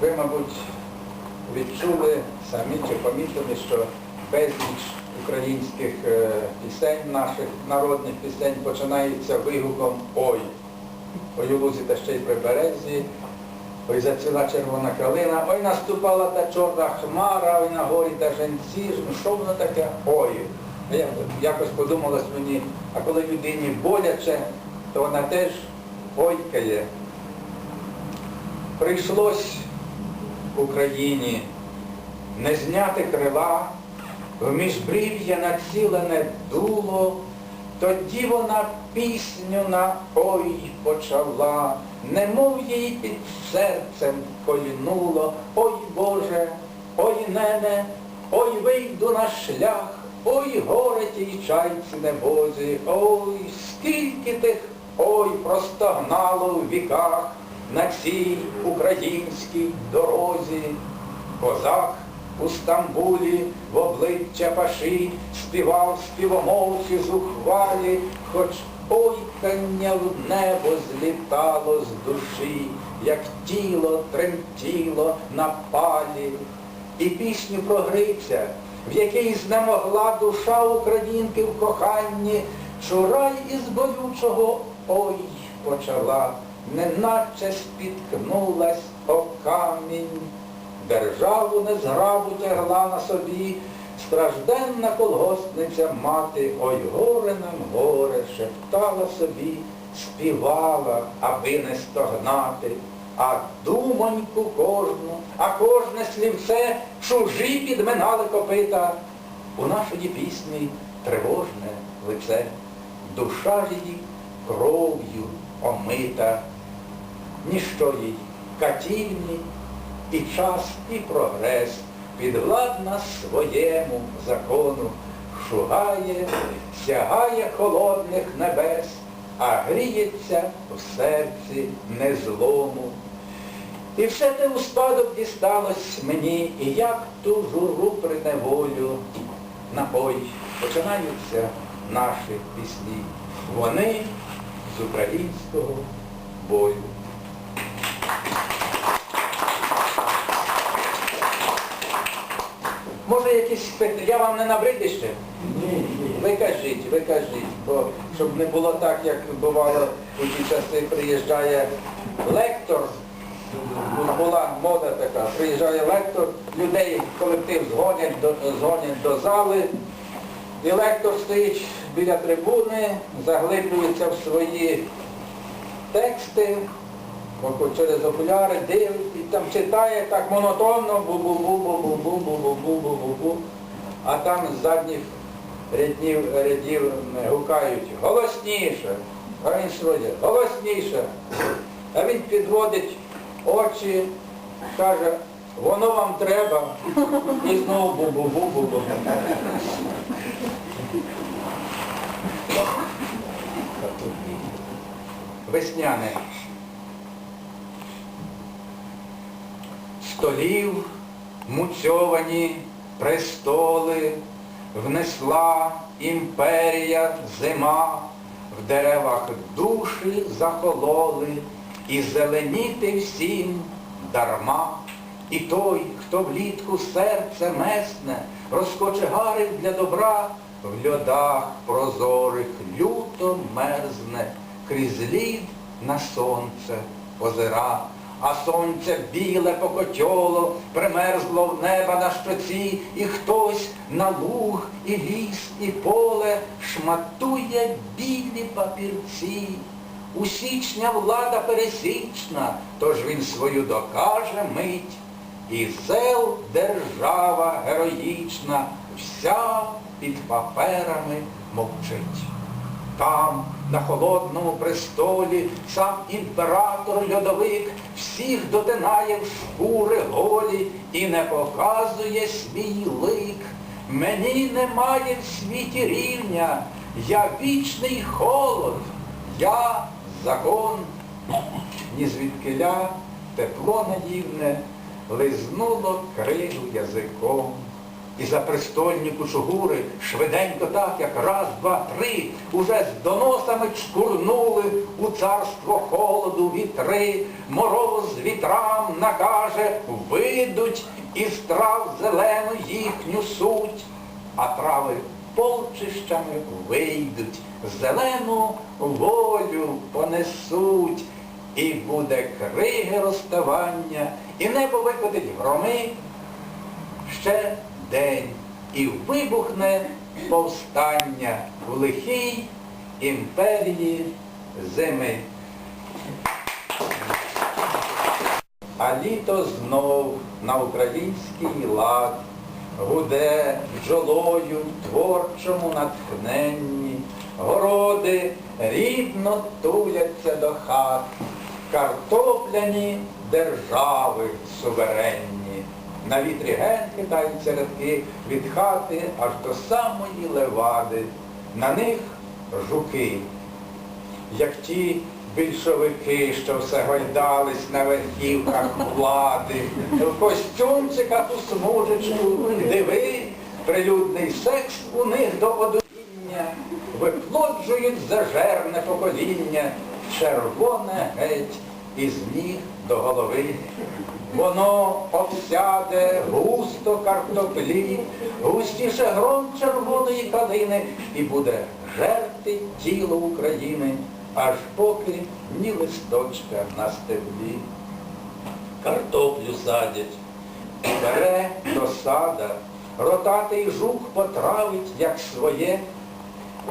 Ви, мабуть, відчули самі чи помітили, що безліч українських е, пісень, наших народних пісень починаються вигуком Ой. Ой у лузі та ще й при березі, ой зацвіла червона калина, ой наступала та чорна хмара, ой на горі та женці, ну що воно таке ой. А Я якось подумалось мені, а коли людині боляче, то вона теж ойкає. Прийшлось Україні не зняти крила, в міжбрів'я націлене дуло, тоді вона пісню на ой почала, немов їй під серцем кольнуло, ой Боже, ой нене, ой вийду на шлях, ой горе тій чайці небозі, ой, скільки тих ой простогнало в віках на цій українській дорозі. Козак у Стамбулі в обличчя паші співав співомовці зухвалі, хоч ойкання в небо злітало з душі, як тіло тремтіло на палі. І пісню про Гриця, в якій знемогла душа українки в коханні, чурай із болючого ой почала, неначе спіткнулась о камінь. Державу незграбу тягла на собі, стражденна колгоспниця мати, ой горе нам горе, шептала собі, співала, аби не стогнати, а думоньку кожну, а кожне слівце чужі підминали копита. У нашої пісні тривожне лице, душа її кров'ю омита, ніщо їй катівні, і час, і прогрес підвладна своєму закону, шугає, сягає холодних небес, а гріється в серці незлому. І все те у спадок дісталось мені, і як ту журу приневолю на ой починаються наші пісні. Вони з українського бою. якісь питання? Я вам не набридив ще? Ні. Ви кажіть, ви кажіть, бо щоб не було так, як бувало у ті часи приїжджає лектор, була мода така, приїжджає лектор, людей колектив згонять до, згонять до зали, і лектор стоїть біля трибуни, заглиблюється в свої тексти, через окуляри, див, і там читає так монотонно, бу бу бу бу бу бу бу а там з задніх рядів, рядів гукають голосніше, а він своє, голосніше. А він підводить очі, каже, воно вам треба, і знову бу-бу-бу-бу-бу. Весняне. Столів муцьовані престоли, внесла імперія зима, в деревах душі захололи, і зеленіти всім дарма. І той, хто влітку серце месне, розкочегарив для добра, в льодах прозорих люто мерзне, крізь лід на сонце озира. А сонце біле покотьоло, примерзло в неба на щоці, і хтось на луг, і ліс, і поле шматує білі папірці. У січня влада пересічна, тож він свою докаже мить. І сел держава героїчна, вся під паперами мовчить. Там, на холодному престолі, сам імператор льодовик всіх дотинає в шкури голі і не показує свій лик. Мені немає в світі рівня, я вічний холод, я закон, ні звідкиля тепло надівне лизнуло кригу язиком. І за престольні кучугури швиденько так, як раз, два, три, уже з доносами чкурнули у царство холоду вітри, мороз вітрам накаже, вийдуть із трав зелену їхню суть, а трави полчищами вийдуть, зелену волю понесуть, і буде криги розставання, і небо викотить громи, ще день і вибухне повстання в лихій імперії зими. А літо знов на український лад гуде бджолою творчому натхненні, городи рідно туляться до хат, картопляні держави суверенні. На вітрі ген хитаються рядки від хати аж до самої левади. На них жуки, як ті більшовики, що все гойдались на верхівках влади, в костюмчиках у смужечку, диви, прилюдний секс у них до одуріння, виплоджують зажерне покоління, червоне геть із ніг до голови. Воно обсяде густо картоплі, густіше гром червоної калини і буде жерти тіло України, аж поки ні листочка на стеблі. Картоплю садять, бере до сада, ротатий жук потравить, як своє,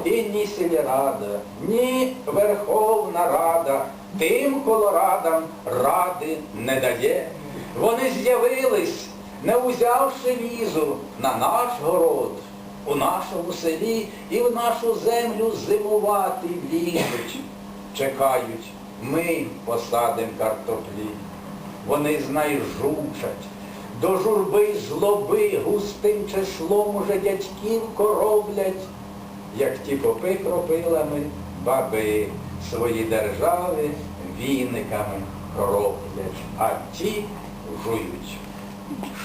і ні сільрада, ні Верховна Рада тим колорадам ради не дає. Вони з'явились, не узявши візу на наш город, у нашому селі і в нашу землю зимувати лізуть. Чекають, ми посадим картоплі. Вони знай жучать, до журби й злоби густим числом уже дядьків короблять, як ті попи кропилами баби свої держави віниками кроплять, а ті жують.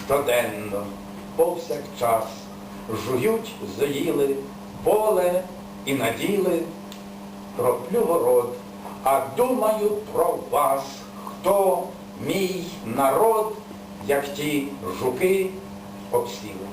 Щоденно, повсякчас, жують, заїли поле і наділи, кроплю город, а думаю про вас, хто мій народ, як ті жуки обсіли.